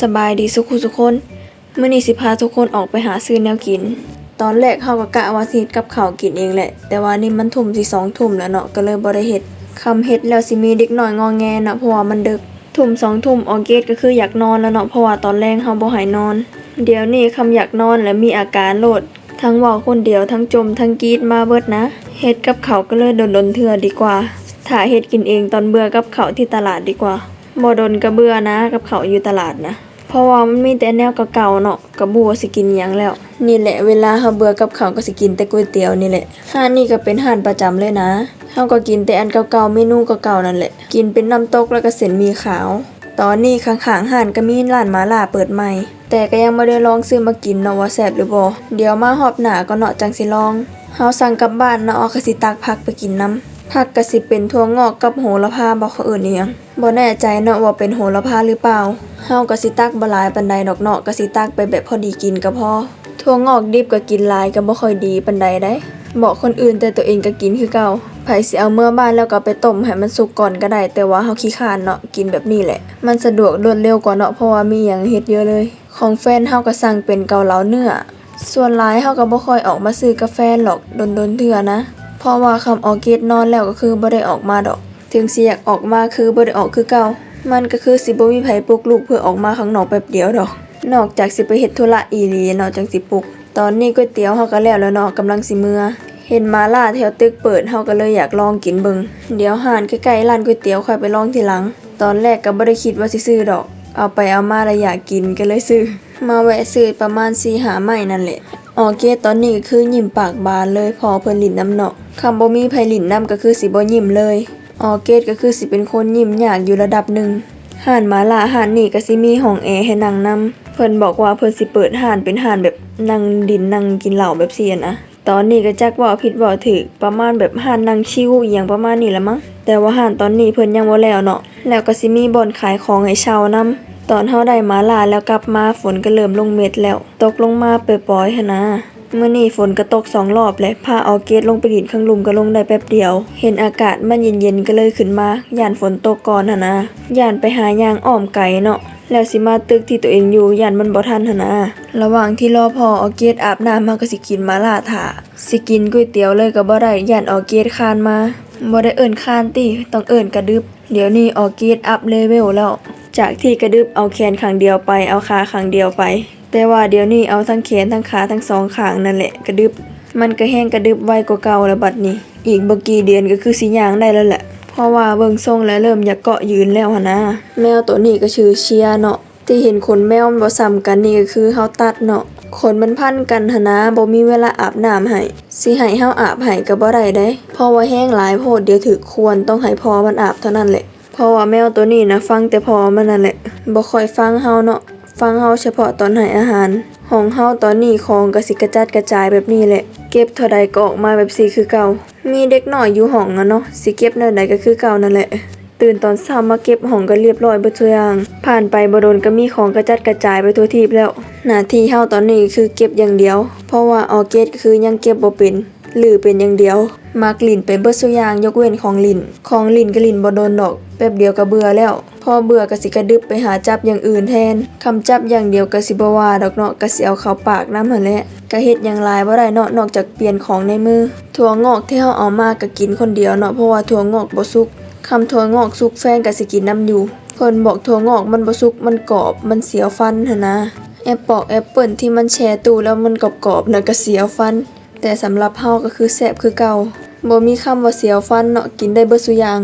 สบายดีสุขุทุคนเมื้อนี้สิพาทุกคนออกไปหาซื้อแนวกิน ตอนแรกเฮาก็กะว่าสิเฮ็ดกับเขาวกินเองแหละ แต่ว่านี่มันทุ่มสิสองทุ่มแล้วเนาะก็เลยบ่ได้เฮ็ดคำเฮ็ดแล้วสิมีเด็กหน้อยงอแงเนาะเพราะว่ามันดึกทุ่มสองทุ่มออเกตก็คืออยากนอนแล้วเนาะเพราะว่าตอนแรกเฮาบ่ให้นอน เดี๋ยวนี้คำอยากนอนและมีอาการโลด ทั้งเว้าคนเดียวทั้งจมทั้งกรีดมาเบิดนะเฮ็ดกับเขาวก็เลยโดนๆเทื่อดีกว่าถ้าเฮ็ดกินเองตอนเบื่อกับเขาวที่ตลาดดีกว่า บ่ดนก็เบื่อนะ กับเขาอยู่ตลาดนะ เพราะว่ามันมีแต่แนวเก่าๆเนาะก็บ่ว่าสิกินยังแล้ว นี่แหละเวลาเฮาเบื่อกับเขาก็สิกินแต่ก๋วยเตี๋ยวนี่แหละห้านนี่ก็เป็นห้านประจำเลยนะเฮาก็กินแต่อันเก่าๆเมนูเก่าๆนั่นแหละ กินเป็นน้ำตกแล้วก็เส้นมีขาว ตอนนี้ข้างๆห้านก็มีร้านมาล่าเปิดใหม่แต่ก็ยังบ่ได้ลองซื้อมากินเนาะว่าแซ่บหรือบ่เดี๋ยวมาฮอบหนาก็เนาะจังสิลองเฮาสั่งกลับบ้านเนาะเอาก็สิตักผักไปกินนํ ผักก็สิเป็นถั่วงอกกับโหระพาบ่เขาเอิ้นเอียงบ่แน่ใจเนาะว่าเป็นโหระพาหรือเปล่าเฮาก็สิตักบหลายปานใดดอกเนาะก็สิตักไปแบบพอดีกินก็พอถั่วงอกดิบก็กินหลายก็บ่ค่อยดีปานใดได้บอกคนอื่นแต่ตัวเองก็กินคือเก่าไผสิเอาเมื่อบ้านแล้วก็ไปต้มให้มันสุกก่อนก็ได้ แต่ว่าเฮาขี้คานเนาะกินแบบนี้แหละ มันสะดวกรวดเร็วกว่าเนาะเพราะว่ามีหยังเฮ็ดเยอะเลย ของแฟนเฮาก็สั่งเป็นเกาเหลาเนื้อส่วนหลายเฮาก็บ่ค่อยออกมาซื้อกาแฟหรอกดนๆเทื่อนะ เพราะว่าคำออร์เกตนอนแล้วก็คือบ่ได้ออกมาดอก ถึงสิอยากออกมาคือบ่ได้ออกคือเก่า มันก็คือสิบ่มีไผปลุกลูกเพื่อออกมาข้างนอกแป๊บเดียวดอก นอกจากสิไปเฮ็ดธุระอีหลีเนาะจังสิปลุก ตอนนี้ก๋วยเตี๋ยวเฮาก็แล้วแล้วเนาะกำลังสิเมื่อเห็นมาล่าแถวตึกเปิดเฮาก็เลยอยากลองกินเบิงเดี๋ยวห่านใกล้ๆร้านก๋วยเตี๋ยวค่อยไปลองทีหลัง ตอนแรกก็บ่ได้คิดว่าสิซื้อดอก เอาไปเอามาแล้วอยากกินก็เลยซื้อ มาแวะซื้อประมาณ4หาไม้นั่นแหละ ออเกตตอนนี้ก็คือยิ้มปากบานเลยพอเพิ่นลิ้นน้ำเนาะคำบ่มีไผลิ้นน้ำก็คือสิบ่ยิ้มเลยออเกตก็คือสิเป็นคนยิ้มยากอยู่ระดับหนึ่งห่านมาลาห่านนี่ก็สิมีห้องแอร์ให้นั่งนำเพิ่นบอกว่าเพิ่นสิเปิดห่านเป็นห่านแบบนั่งดินนั่งกินเหล้าแบบเซียนะตอนนี้ก็จักว่าผิดเว่าถูกประมาณแบบห่านนั่งชิวอหย่างประมาณนี้ละมั้งแต่ว่าห่านตอนนี้เพิ่นยังบ่แล้วเนาะแล้วก็สิมีบ่อนขายของให้เช่านํ ตอนเฮาได้มาลาแล้วกลับมาฝนก็เริ่มลงเม็ดแล้ว ตกลงมาปล่อยๆหนะเมื่อนี้ฝนก็ตกสองรอบเลยพาเอาเกตลงไปดินข้างลุมก็ลงได้แป๊บเดียว เห็นอากาศมันเย็นๆก็เลยขึ้นมาย่านฝนตกก่อนหนนะย่านไปหายางอ้อมไก่เนาะแล้วสิมาตึกที่ตัวเองอยู่ย่านมันบ่ทันหนนะระหว่างที่รอพอเอาเกตอาบน้ำมาก็สิกินมาลาถาสิกินก๋วยเตี๋ยวเลยก็บ่ได้ย่านเอาเกตคานมาบ่ได้เอิ้นคานติต้องเอิ้นกระดึบเดี๋ยวนี้เอเกตอัพเลเวลแล้ว จากที่กระดึบเอาแขนข้างเดียวไปเอาขาข้างเดียวไป แต่ว่าเดี๋ยวนี้เอาทั้งแขนทั้งขาทั้งสองข้างนั่นแหละกระดึบมันก็แห้งกระดึบไวกว่าเก่าแล้วบัดนี้ อีกบ่กี่เดือนก็คือสิย่างได้แล้วแหละ เพราะว่าเบิ่งทรงแล้วเริ่มอยากเกาะยืนแล้วนะแมวตัวนี้ก็ชื่อเชียเนาะที่เห็นขนแมวมันบ่ซ้ำกันนี่ก็คือเฮาตัดเนาะขนมันพันกันหนะบ่มีเวลาอาบน้ำให้สิให้เฮาอาบให้ก็บ่ได้เด้เพราะว่าแห้งหลายโพดเดี๋ยวถึกควรต้องให้พอมันอาบเท่านั้นแหละ เพราะว่าแมวตัวนี้นะฟังแต่พอมันนั่นแหละบ่ค่อยฟังเฮาเนาะฟังเฮาเฉพาะตอนให้อาหารห้องเฮาตอนนี้ของก็สิกระจัดกระจายแบบนี้แหละ เก็บเท่าใดก็ออกมาแบบสีคือเก่า มีเด็กหน้อยอยู่ห้องอะเนาะสิเก็บแนวใดก็คือเก่านั่นแหละ ตื่นตอนเช้ามาเก็บห้องก็เรียบร้อยเบิดทุกอย่าง ผ่านไปบ่โดนก็มีของกระจัดกระจายไปทั่วทีบแล้ว หน้าที่เฮาตอนนี้คือเก็บอย่างเดียว เพราะว่าออเกตคือยังเก็บบ่เป็นหรือเป็นอย่างเดียว มักลิ่นไปเบิดซุอย่างยกเว้นของลิน ของลินก็ลินบ่โดนดอก แป๊บเดียวก็เบื่อแล้ว พอเบื่อก็สิกระดึบไปหาจับอย่างอื่นแทน คำจับอย่างเดียวก็สิบ่ว่าดอกเนาะก็สิเอาเข้าปากน้ำหั่นแหละก็เฮ็ดอย่างลายบ่ได้เนาะนอกจากเปลี่ยนของในมือ ถั่วงอกที่เฮาเอามาก็กินคนเดียวเนาะเพราะว่าถั่วงอกบ่สุกคำถั่วงอกสุกแฟนก็สิกินน้ำอยู่เพิ่นบอกถั่วงอกมันบ่สุกมันกรอบมันเสียวฟันหั่นนะแอปปอกแอปเปิลที่มันแช่ตู้แล้วมันกรอบๆน่ะก็เสียวฟันแต่สำหรับเฮาก็คือแซ่บคือเก่า บ่มีคำว่าเสียวฟันเนาะกินได้เบิดซุอย่าง